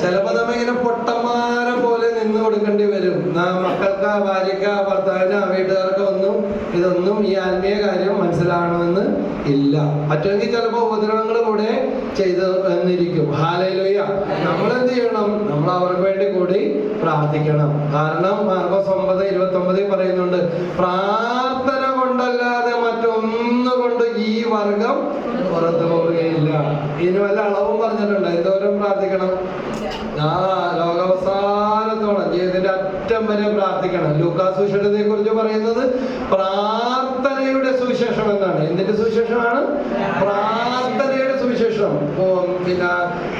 ചിലപ്പോ നമ്മ ഇങ്ങനെ പൊട്ടന്മാരെ പോലെ നിന്ന് കൊടുക്കേണ്ടി വരും. മക്കൾക്ക് ഭാര്യക്ക് ഭർത്താവിന് വീട്ടുകാർക്ക് ഒന്നും ഇതൊന്നും ഈ ആത്മീയ കാര്യം മനസ്സിലാവണമെന്ന് ഇല്ല. മറ്റെങ്കിൽ ചിലപ്പോ ഉപദ്രവങ്ങൾ കൂടെ ചെയ്ത് എന്നിരിക്കും ഹാലയിലൊയ്യ നമ്മൾ എന്ത് ചെയ്യണം? നമ്മൾ അവർക്ക് വേണ്ടി കൂടി പ്രാർത്ഥിക്കണം. കാരണം മാർക്കോസ് ഒമ്പത് ഇരുപത്തി ഒമ്പതിൽ പറയുന്നുണ്ട് പ്രാർത്ഥന കൊണ്ടല്ലാതെ മറ്റൊന്നുകൊണ്ട് ഈ വർഗം പുറത്തു പോവുകയില്ല. ഇനി വല്ല അളവും പറഞ്ഞിട്ടുണ്ട്. എന്തോരം പ്രാർത്ഥിക്കണം? ആ ലോകാവസാനത്തോളം ജീവിതത്തിന്റെ അറ്റം വരെ പ്രാർത്ഥിക്കണം. ലൂക്കാസ് സുശേഷത്തെ കുറിച്ച് പറയുന്നത് പ്രാർത്ഥനയുടെ സുവിശേഷം എന്നാണ്. എന്തിന്റെ സുവിശേഷമാണ്? പ്രാർത്ഥനയുടെ സുവിശേഷം. പിന്നെ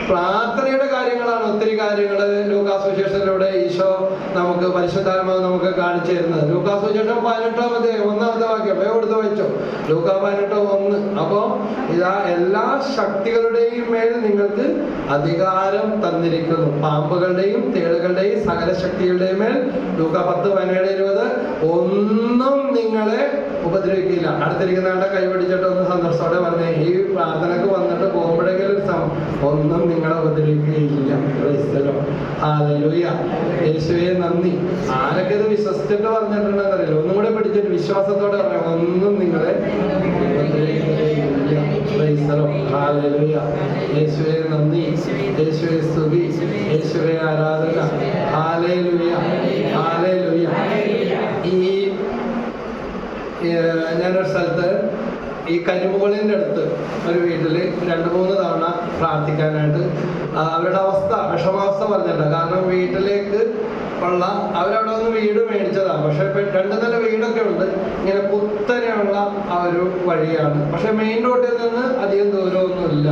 പ്രാർത്ഥനയുടെ കാര്യങ്ങളാണ് ഒത്തിരി കാര്യങ്ങൾ ലൂക്കാസ് സുശേഷത്തിലൂടെ ഈശോ നമുക്ക് പരിശുദ്ധാത്മാവ് നമുക്ക് കാണിച്ചു തരുന്നത് ലൂക്കാസ് പതിനെട്ടോ മതി ഒന്നാമത്തെ വാക്യം. വേവ് എടുത്ത് വെച്ചോ ലൂക്ക പതിനെട്ടോ ഒന്ന്. അപ്പോ ഇതാ എല്ലാ ശക്തികളുടെയും മേൽ നിങ്ങൾക്ക് അധികാരം തന്നിരിക്കുന്നു. പാമ്പുകളുടെയും തേളുകളുടെയും സകല ശക്തികളുടെയും മേൽ ലൂക്ക പത്ത് പതിനേഴ് ഇരുപത് ഒന്നും നിങ്ങളെ ഉപദ്രവിക്കില്ല. അടുത്തിരിക്കുന്നവരുടെ കൈപിടിച്ചിട്ട് ഒന്ന് സന്തോഷത്തോടെ പറഞ്ഞേ. ഈ പ്രാർത്ഥനക്ക് വന്നിട്ട് പോകുമ്പോഴെങ്കിലും ഒന്നും നിങ്ങളെ ഉപദ്രവിക്കുകയില്ല. യേശുവേ നന്ദി. ആരൊക്കെ ഇത് വിശ്വസിച്ചിട്ട് പറഞ്ഞിട്ടുണ്ടെന്ന് അറിയില്ല ഒന്നും കൂടെ പിടിച്ചിട്ട് വിശ്വാസത്തോടെ പറയാം ഒന്നും നിങ്ങളെ ഞാനൊരു സ്ഥലത്ത് ഈ കരിമുകളിന്റെ അടുത്ത് ഒരു വീട്ടിൽ രണ്ട് മൂന്ന് തവണ പ്രാർത്ഥിക്കാനായിട്ട് അവരുടെ അവസ്ഥ വിഷമാവസ്ഥ പറഞ്ഞിട്ടുണ്ട്. കാരണം വീട്ടിലേക്ക് ഉള്ള അവരവിടെ ഒന്ന് വീട് മേടിച്ചതാണ് പക്ഷെ ഇപ്പൊ രണ്ട് നില വീടൊക്കെ ഉണ്ട്. ഇങ്ങനെ കുത്തനെയുള്ള ആ ഒരു വഴിയാണ്. പക്ഷെ മെയിൻ റോഡിൽ നിന്ന് അധികം ദൂരമൊന്നുമില്ല.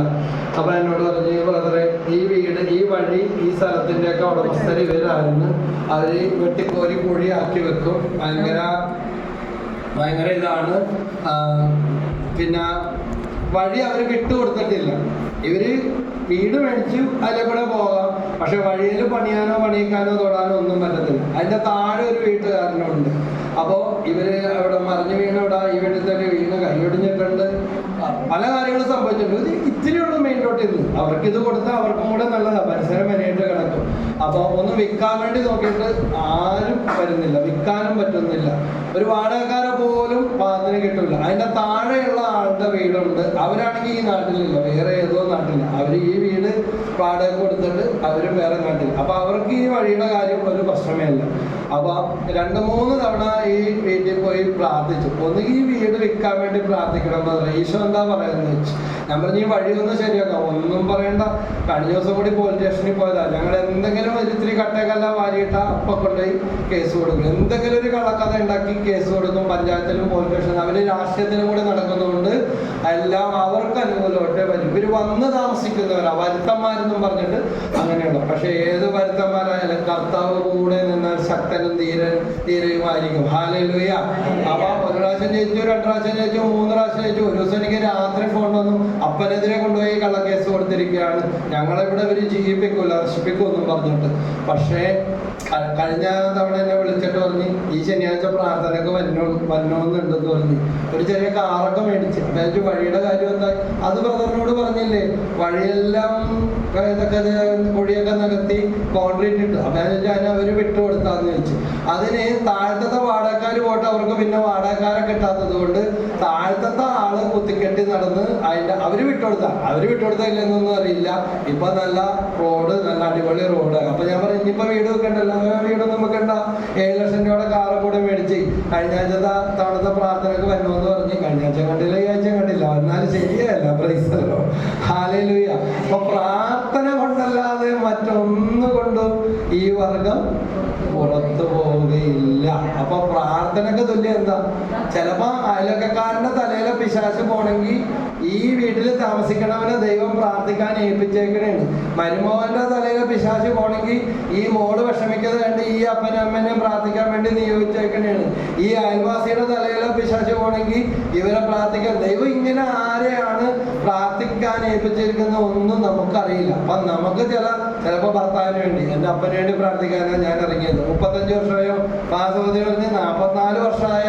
അപ്പൊ എന്നോട് പറഞ്ഞു ബ്രദറെ ഈ വീട് ഈ വഴി ഈ സ്ഥലത്തിന്റെ ഒക്കെ ഉടമസ്ഥര് ഇവരായിരുന്നു. അവർ വെട്ടിക്കോരി കുഴിയാക്കി വെക്കും. ഭയങ്കര ഭയങ്കര ഇതാണ് പിന്നെ വഴി അവർ വിട്ടുകൊടുത്തിട്ടില്ല. ഇവർ വീട് മേടിച്ചു അതിലെ കൂടെ പോകാം. പക്ഷെ വഴിയിൽ പണിയാനോ പണിയിക്കാനോ തൊടാനോ ഒന്നും പറ്റത്തില്ല. അതിന്റെ താഴെ ഒരു വീട്ടുകാരനുണ്ട്. അപ്പോ ഇവർ അവിടെ മറിഞ്ഞു വീണ ഇവിടെ ഈ വീട്ടിൽ തന്നെ വീണ് കൈയൊടിഞ്ഞിട്ടുണ്ട്. പല കാര്യങ്ങളും സംഭവിച്ചിട്ടുണ്ട്. ഇത് ഇത്തിരി ഉള്ളൂ മെയിൻ റോട്ടിൽ നിന്ന്. അവർക്ക് ഇത് കൊടുത്താൽ അവർക്കും കൂടെ നല്ലതാണ് അപ്പൊ ഒന്ന് വിൽക്കാൻ വേണ്ടി നോക്കിയിട്ട് ആരും വരുന്നില്ല. വിൽക്കാനും പറ്റുന്നില്ല. ഒരു വാടകക്കാരെ പോലും പാത്തിന് കിട്ടില്ല അതിന്റെ താഴെയുള്ള ആളുടെ വീടുണ്ട്. അവരാണെങ്കിൽ ഈ നാട്ടിലില്ല. വേറെ ഏതോ നാട്ടില്ല അവർ ഈ വീട് വാടക കൊടുത്തിട്ട് അവരും വേറെ നാട്ടിൽ. അപ്പൊ അവർക്ക് ഈ വഴിയുടെ കാര്യം ഒരു പ്രശ്നമേ അല്ല അപ്പൊ രണ്ട് മൂന്ന് തവണ ഈ വീട്ടിൽ പോയി പ്രാർത്ഥിച്ചു. ഒന്നുകിൽ ഈ വീട് വിൽക്കാൻ വേണ്ടി പ്രാർത്ഥിക്കണം പറഞ്ഞു. ഈശോ എന്താ പറയുന്നത് വെച്ചു ഞാൻ പറഞ്ഞു ഈ വഴി ഒന്ന് ശരിയാക്കാം. ഒന്നും പറയണ്ട. കഴിഞ്ഞ ദിവസം കൂടി പോലീസ് സ്റ്റേഷനിൽ പോയതാ. ഞങ്ങൾ എന്തെങ്കിലും ഒരു ഇത്തിരി കട്ടേക്കല്ല വാരിയിട്ട അപ്പൊ കൊണ്ടുപോയി കേസ് കൊടുക്കും. എന്തെങ്കിലും ഒരു കള്ളക്കഥ ഉണ്ടാക്കി കേസ് കൊടുക്കും പഞ്ചായത്തിലും പോലീസ് സ്റ്റേഷനിലും അവർ രാഷ്ട്രീയത്തിലും കൂടെ നടക്കുന്നതുകൊണ്ട് എല്ലാം അവർക്ക് അനുകൂലമായിട്ട് വരും. ഇവർ വന്ന് താമസിക്കുന്നവരാ. വരുത്തന്മാരെന്നും പറഞ്ഞിട്ട് അങ്ങനെയുള്ള പക്ഷെ ഏത് വരുത്തന്മാരായാലും കർത്താവ് കൂടെ നിന്നാൽ ശക്തനും ധീരൻ ധീരയുമായിരിക്കും ഹാലലുയ അപ്പൊ ഒരു പ്രാവശ്യം ജയിച്ചു രണ്ടു പ്രാവശ്യം ജയിച്ചു മൂന്ന് പ്രാവശ്യം ജയിച്ചു. ഒരു ദിവസം എനിക്ക് രാത്രി ഫോൺ വന്നു. അപ്പനെതിരെ കൊണ്ടുപോയി കള്ളക്കേസ് കൊടുത്തിരിക്കുകയാണ്. ഞങ്ങളിവിടെ ഇവർ ജീവിപ്പിക്കൂല നശിപ്പിക്കുമെന്നും പറഞ്ഞിട്ട്. പക്ഷേ കഴിഞ്ഞ തവണ എന്നെ വിളിച്ചിട്ട് പറഞ്ഞ് ഈ ശനിയാഴ്ച പ്രാർത്ഥനയൊക്കെ വരണോ വരണമെന്നുണ്ടെന്ന് പറഞ്ഞു. ഒരു ചെറിയ കാറൊക്കെ മേടിച്ച്. അതായത് വഴിയുടെ കാര്യം എന്താ? അത് ബ്രദറിനോട് പറഞ്ഞില്ലേ വഴിയെല്ലാം ഇതൊക്കെ ഇത് പൊടിയൊക്കെ നികത്തി കോൺക്രീറ്റ് ഇട്ടു അപ്പൊ അതിന് അവർ വിട്ടുകൊടുത്താന്ന് ചോദിച്ചു. അതിന് താഴത്തെ വാടകക്കാർ പോയിട്ട് അവർക്ക് പിന്നെ വാടകക്കാരെ കിട്ടാത്തത് കൊണ്ട് താഴത്തെ ആൾ കുത്തിക്കെട്ടി നടന്ന് അതിന്റെ അവർ വിട്ടുകൊടുത്ത. അവർ വിട്ടുകൊടുത്തില്ലെന്നൊന്നും അറിയില്ല. ഇപ്പൊ നല്ല റോഡ് നല്ല അടിപൊളി റോഡ്. അപ്പൊ ഞാൻ പറഞ്ഞു ഇനിയിപ്പോ വീട് വെക്കണ്ടല്ലോ? വീട് നമുക്ക് ഉണ്ടാ ഏഴ് ലക്ഷം രൂപയുടെ കാറ് കൂടെ മേടിച്ച് കഴിഞ്ഞ ആഴ്ച തവണത്തെ പ്രാർത്ഥനക്ക് വരണമെന്ന് പറഞ്ഞു കഴിഞ്ഞ ആഴ്ച കണ്ടില്ല ഈ ആഴ്ച കണ്ടില്ല. എന്നാലും ശരിയല്ല ഹാലയിലുയ അപ്പൊ പ്രാർത്ഥന കൊണ്ടല്ലാതെ മറ്റൊന്നുകൊണ്ടും ഈ വർഗം പുറത്തു പോവുകയില്ല അപ്പൊ പ്രാർത്ഥനക്ക് തുല്യം എന്താ? ചിലപ്പോ അയലക്കാരന്റെ തലയിലെ പിശാശ് പോണെങ്കിൽ ഈ വീട്ടിൽ താമസിക്കണവനെ ദൈവം പ്രാർത്ഥിക്കാൻ ഏൽപ്പിച്ചേക്കണേണ് മരുമോഹന്റെ തലയിൽ പിശാച് പോണെങ്കിൽ ഈ മോൾ വിഷമിക്കാതെ വേണ്ടി ഈ അപ്പനും അമ്മനെയും പ്രാർത്ഥിക്കാൻ വേണ്ടി നിയോഗിച്ചേക്കണേണ് ഈ അയൽവാസിയുടെ തലയിൽ പിശാച് പോണെങ്കിൽ ഇവരെ പ്രാർത്ഥിക്കാൻ ദൈവം ഇങ്ങനെ ആരെയാണ് പ്രാർത്ഥിക്കാൻ ഏൽപ്പിച്ചിരിക്കുന്ന ഒന്നും നമുക്കറിയില്ല. അപ്പൊ നമുക്ക് ചില ചിലപ്പോ ഭർത്താവിന് വേണ്ടി എന്റെ അപ്പന് വേണ്ടി പ്രാർത്ഥിക്കാനാണ് ഞാൻ ഇറങ്ങിയത്. മുപ്പത്തഞ്ച് വർഷമായോ? പാസവതി പറഞ്ഞ് നാൽപ്പത്തിനാല് വർഷമായ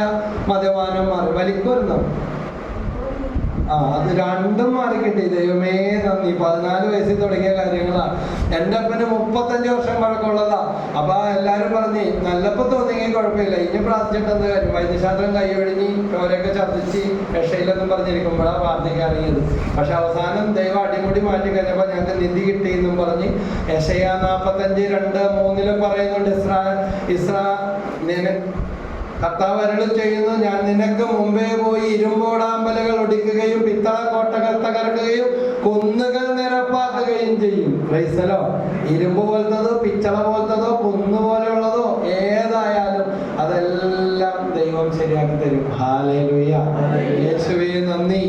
മദ്യപാനം മാറി. വലിക്കുമായിരുന്നു ആ അത് രണ്ടും മാറിക്കിട്ടി. ദൈവമേ നന്ദി. പതിനാല് വയസ്സിൽ തുടങ്ങിയ കാര്യങ്ങളാണ് എന്റെ അപ്പന് മുപ്പത്തഞ്ച് വർഷം പഴക്കമുള്ളതാ. അപ്പൊ എല്ലാരും പറഞ്ഞു നല്ലപ്പോ തോന്നിയെങ്കിൽ കുഴപ്പമില്ല. ഇനി പ്രാർത്ഥിച്ചിട്ട് എന്ത് കാര്യം? വൈദ്യശാസ്ത്രം കൈയൊഴിഞ്ഞ് ചോരയൊക്കെ ഛർദ്ദിച്ച് രക്ഷയില്ലെന്നും പറഞ്ഞിരിക്കുമ്പോഴാണ് പ്രാർത്ഥിക്കാൻ ഇറങ്ങിയത് പക്ഷെ അവസാനം ദൈവം അടിമുടി മാറ്റി കഴിഞ്ഞപ്പോ ഞങ്ങൾക്ക് നിധി കിട്ടി എന്നും പറഞ്ഞ് യശയ നാപ്പത്തഞ്ച് രണ്ട് മൂന്നിലും പറയുന്നുണ്ട് ഇസ്രാ ഇസ്രാ കർത്താവ് അരുളി ചെയ്യുന്നു. ഞാൻ നിനക്ക് മുമ്പേ പോയി ഇരുമ്പോടാമ്പലകൾ ഒടിക്കുകയും പിത്തള കോട്ടകൾ തകർക്കുകയും കുന്നുകൾ നിരപ്പാക്കുകയും ചെയ്യും. ക്രൈസ്തലോ ഇരുമ്പ് പോലത്തതോ പിച്ചള പോലത്തതോ കുന്നു പോലെയുള്ളതോ ഏതായാലും അതെല്ലാം ദൈവം ശരിയാക്കി തരും. ഹാലേലുയ യേശുവേ നന്ദി.